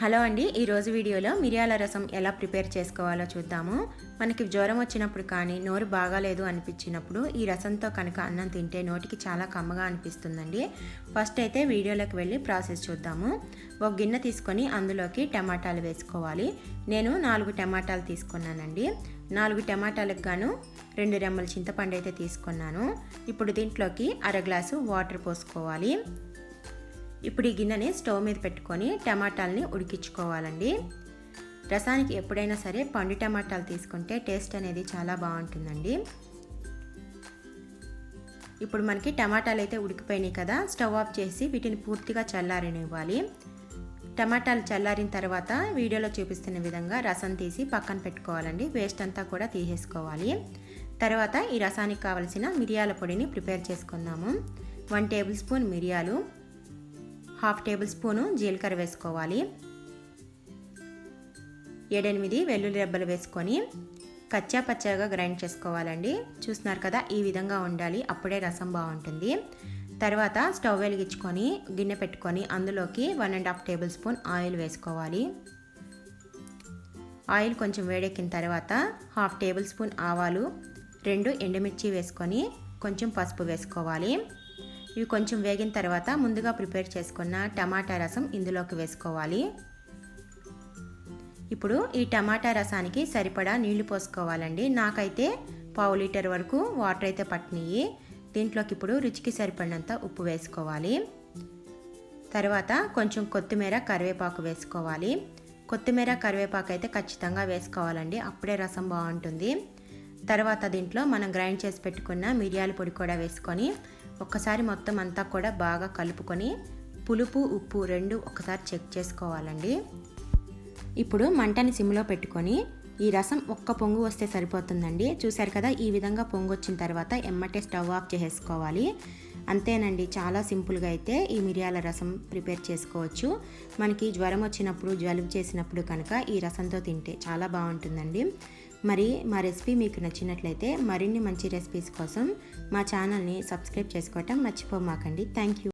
Hello అండి ఈరోజు వీడియోలో మిరియాల రసం ఎలా ప్రిపేర్ చేసుకోవాలో చూద్దాము. మనకి జ్వరం వచ్చినప్పుడు కానీ నోరు బాగాలేదు అనిపించినప్పుడు ఈ రసంతో కనుక అన్నం తింటే నోటికి చాలా కమ్మగా అనిపిస్తుందండి. ఫస్ట్ అయితే వీడియోలోకి వెళ్ళి ప్రాసెస్ చూద్దాము. ఒక గిన్నె తీసుకొని అందులోకి టమాటాలు వేసుకోవాలి. నేను నాలుగు టమాటాలు తీసుకున్నానండి. నాలుగు టమాటాలకు గాను రెండు రెమ్మల చింతపండు అయితే తీసుకున్నాను. ఇప్పుడు దీంట్లోకి అర గ్లాసు వాటర్ పోసుకోవాలి. ఇప్పుడు ఈ గిన్నెని స్టవ్ మీద పెట్టుకొని టమాటాలని ఉడికించుకోవాలండి. రసానికి ఎప్పుడైనా సరే పండు టమాటాలు తీసుకుంటే టేస్ట్ అనేది చాలా బాగుంటుందండి. ఇప్పుడు మనకి టమాటాలు అయితే ఉడికిపోయినాయి కదా స్టవ్ ఆఫ్ చేసి వీటిని పూర్తిగా చల్లారనివ్వాలి. టమాటాలు చల్లారిన తర్వాత వీడియోలో చూపిస్తున్న విధంగా రసం తీసి పక్కన పెట్టుకోవాలండి. వేస్ట్ అంతా కూడా తీసేసుకోవాలి. తర్వాత ఈ రసానికి కావలసిన మిరియాల పొడిని ప్రిపేర్ చేసుకుందాము. వన్ టేబుల్ స్పూన్ మిరియాలు హాఫ్ టేబుల్ స్పూను జీలకర్ర వేసుకోవాలి. ఏడెనిమిది వెల్లుల్లి రెబ్బలు వేసుకొని కచ్చా పచ్చగా గ్రైండ్ చేసుకోవాలండి. చూస్తున్నారు కదా ఈ విధంగా ఉండాలి. అప్పుడే రసం బాగుంటుంది. తర్వాత స్టవ్ వెలిగించుకొని గిన్నె పెట్టుకొని అందులోకి one and half tablespoon oil వేసుకోవాలి. ఆయిల్ కొంచెం వేడెక్కిన తర్వాత హాఫ్ టేబుల్ స్పూన్ ఆవాలు రెండు ఎండుమిర్చి వేసుకొని కొంచెం పసుపు వేసుకోవాలి. ఇవి కొంచెం వేగిన తర్వాత ముందుగా ప్రిపేర్ చేసుకున్న టమాటా రసం ఇందులోకి వేసుకోవాలి. ఇప్పుడు ఈ టమాటా రసానికి సరిపడా నీళ్ళు పోసుకోవాలండి. నాకైతే పావు లీటర్ వరకు వాటర్ అయితే పట్టినాయి దీంట్లోకి ఇప్పుడు రుచికి సరిపడినంత ఉప్పు వేసుకోవాలి. తర్వాత కొంచెం కొత్తిమీర కరివేపాకు వేసుకోవాలి. కొత్తిమీర కరివేపాకు అయితే ఖచ్చితంగా వేసుకోవాలండి. అప్పుడే రసం బాగుంటుంది. తర్వాత దీంట్లో మనం గ్రైండ్ చేసి పెట్టుకున్న మిరియాల పొడి కూడా వేసుకొని ఒక్కసారి మొత్తం అంతా కూడా బాగా కలుపుకొని పులుపు ఉప్పు రెండు ఒకసారి చెక్ చేసుకోవాలండి. ఇప్పుడు మంటని సిమ్లో పెట్టుకొని ఈ రసం ఒక్క పొంగు వస్తే సరిపోతుందండి. చూశారు కదా ఈ విధంగా పొంగు వచ్చిన తర్వాత ఎమ్మటే స్టవ్ ఆఫ్ చేసేసుకోవాలి. అంతేనండి చాలా సింపుల్గా అయితే ఈ మిరియాల రసం ప్రిపేర్ చేసుకోవచ్చు. మనకి జ్వరం వచ్చినప్పుడు జలుబు చేసినప్పుడు కనుక ఈ రసంతో తింటే చాలా బాగుంటుందండి. మరి మా రెసిపీ మీకు నచ్చినట్లయితే మరిన్ని మంచి రెసిపీస్ కోసం మా ఛానల్ని సబ్స్క్రైబ్ చేసుకోవటం మర్చిపోమాకండి. Thank you.